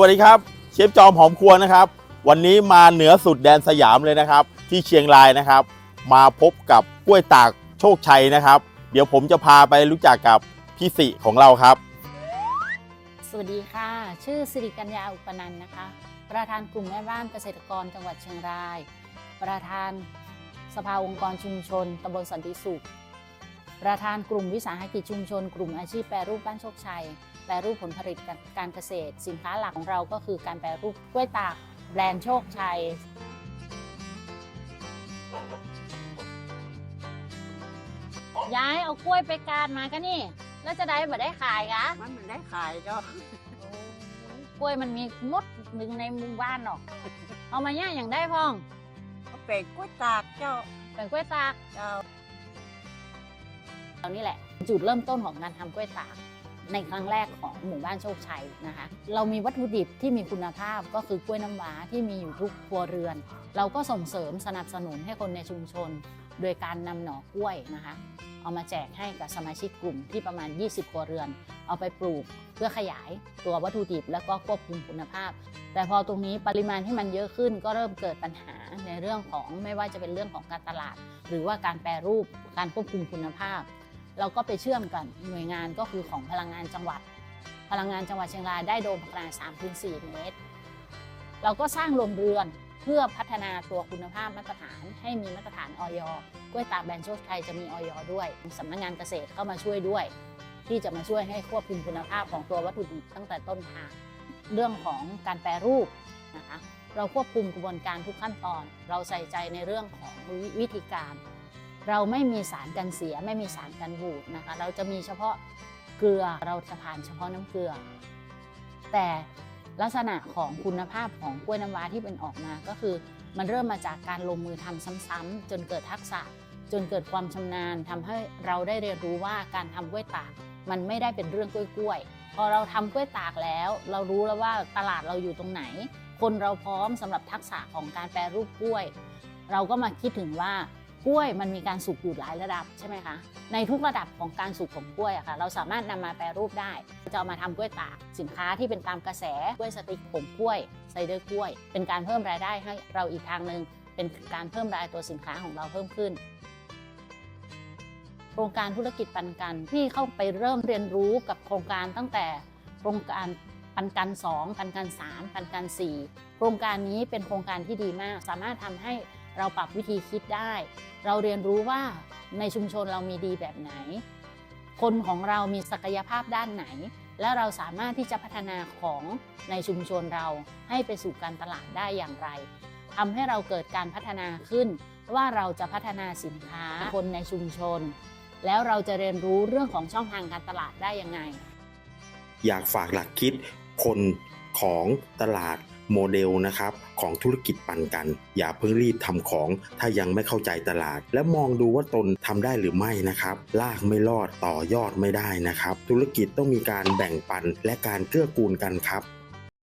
วัสดีครับ เชฟจอมหอมครัวนะครับ วันนี้มาเหนือสุดแดนสยามเลยนะครับ ที่เชียงรายนะครับ มาพบกับกล้วยตากโชคชัยนะครับ เดี๋ยวผมจะพาไปรู้จักกับพี่สิของเราครับ สวัสดีค่ะ ชื่อสิริกัญญาอุปนันนะคะ ประธานกลุ่มแม่บ้านเกษตรกรจังหวัดเชียงราย ประธานสภาองค์กรชุมชนตำบลสันติสุข ประธานกลุ่มวิสาหกิจชุมชน กลุ่มอาชีพแปรรูปบ้านโชคชัย แปรรูปผลผลิตการเกษตร สินค้าหลักของเราก็คือการแปรรูปกล้วยตากแบรนด์โชคชัยย้ายเอากล้วยไปการมาก็นี่ แล้วจะได้บ่ได้ขายกะมันมันได้ขายเจ้ากล้วยมันมีมดหนึ่งในหมู่บ้านหรอก เอามาย่างอย่างได้พ่องก็เป็นกล้วยตากเจ้าเป็นกล้วยตากเจ้าเรานี่แหละ จุดเริ่มต้นของการทำกล้วยตาก ในครั้งแรกของหมู่บ้านโชคชัยนะคะ เรามีวัตถุดิบที่มีคุณภาพก็คือกล้วยน้ำว้าที่มีอยู่ทุกครัวเรือน เราก็ส่งเสริมสนับสนุนให้คนในชุมชน โดยการนำหน่อกล้วยนะคะ เอามาแจกให้กับสมาชิกกลุ่มที่ประมาณ 20 ครัวเรือน เอาไปปลูกเพื่อขยายตัววัตถุดิบ แล้วก็ควบคุมคุณภาพ แต่พอตรงนี้ปริมาณที่มันเยอะขึ้นก็เริ่มเกิดปัญหาในเรื่องของไม่ว่าจะเป็นเรื่องของการตลาด หรือว่าการแปรรูปการควบคุมคุณภาพ เราก็ไปเชื่อมกันหน่วยงานก็คือของพลังงานจังหวัด พลังงานจังหวัดเชียงรายได้โดมขนาด3-4เมตร เราก็สร้างโรงเรือนเพื่อพัฒนาตัวคุณภาพมาตรฐานให้มีมาตรฐานออยกล้วยตากแบรนด์โชคชัยจะมีออยด้วยสำนักงานเกษตรเข้ามาช่วยด้วย ที่จะมาช่วยให้ควบคุมคุณภาพของตัววัตถุดิบตั้งแต่ต้นทางเรื่องของการแปรรูปนะคะเราควบคุมกระบวนการทุกขั้นตอน เราใส่ใจในเรื่องของวิวิธีการ เราไม่มีสารกันเสียไม่มีสารกันบูดนะคะเราจะมีเฉพาะเกลือเราจะผ่านเฉพาะน้ำเกลือ แต่ลักษณะของคุณภาพของกล้วยน้ำว้าที่เป็นออกมาก็คือ มันเริ่มมาจากการลงมือทำซ้ำๆจนเกิดทักษะ จนเกิดความชำนาญทำให้เราได้เรียนรู้ว่าการทำกล้วยตากมันไม่ได้เป็นเรื่องกล้วยๆพอเราทำกล้วยตากแล้ว เรารู้แล้วว่าตลาดเราอยู่ตรงไหน คนเราพร้อมสำหรับทักษะของการแปรรูปกล้วย เราก็มาคิดถึงว่า กล้วยมันมีการสุกอยู่หลายระดับใช่ไหมคะในทุกระดับของการสุกของกล้วยอะค่ะเราสามารถนำมาแปรรูปได้ จะเอามาทำกล้วยตากสินค้าที่เป็นตามกระแสกล้วยสติ๊กผงกล้วยไซเดอร์กล้วย เป็นการเพิ่มรายได้ให้เราอีกทางหนึ่งเป็นการเพิ่มรายตัวสินค้าของเราเพิ่มขึ้นโครงการธุรกิจปันกันที่เข้าไปเริ่มเรียนรู้กับโครงการตั้งแต่โครงการปันกัน 2 ปันกัน 3 ปันกัน 4 โครงการนี้เป็นโครงการที่ดีมาก สามารถทำให้ เราปรับวิธีคิดได้ เราเรียนรู้ว่าในชุมชนเรามีดีแบบไหน คนของเรามีศักยภาพด้านไหน และเราสามารถที่จะพัฒนาของในชุมชนเราให้ไปสู่การตลาดได้อย่างไรทำให้เราเกิดการพัฒนาขึ้น ว่าเราจะพัฒนาสินค้าคนในชุมชน แล้วเราจะเรียนรู้เรื่องของช่องทางการตลาดได้ยังไง อยากฝากหลักคิดคนของตลาด โมเดลนะครับของธุรกิจปันกัน อย่าเพิ่งรีบทำของ ถ้ายังไม่เข้าใจตลาด และมองดูว่าตนทำได้หรือไม่นะครับลากไม่รอดต่อยอดไม่ได้นะครับ ธุรกิจต้องมีการแบ่งปันและการเกื้อกูลกันครับ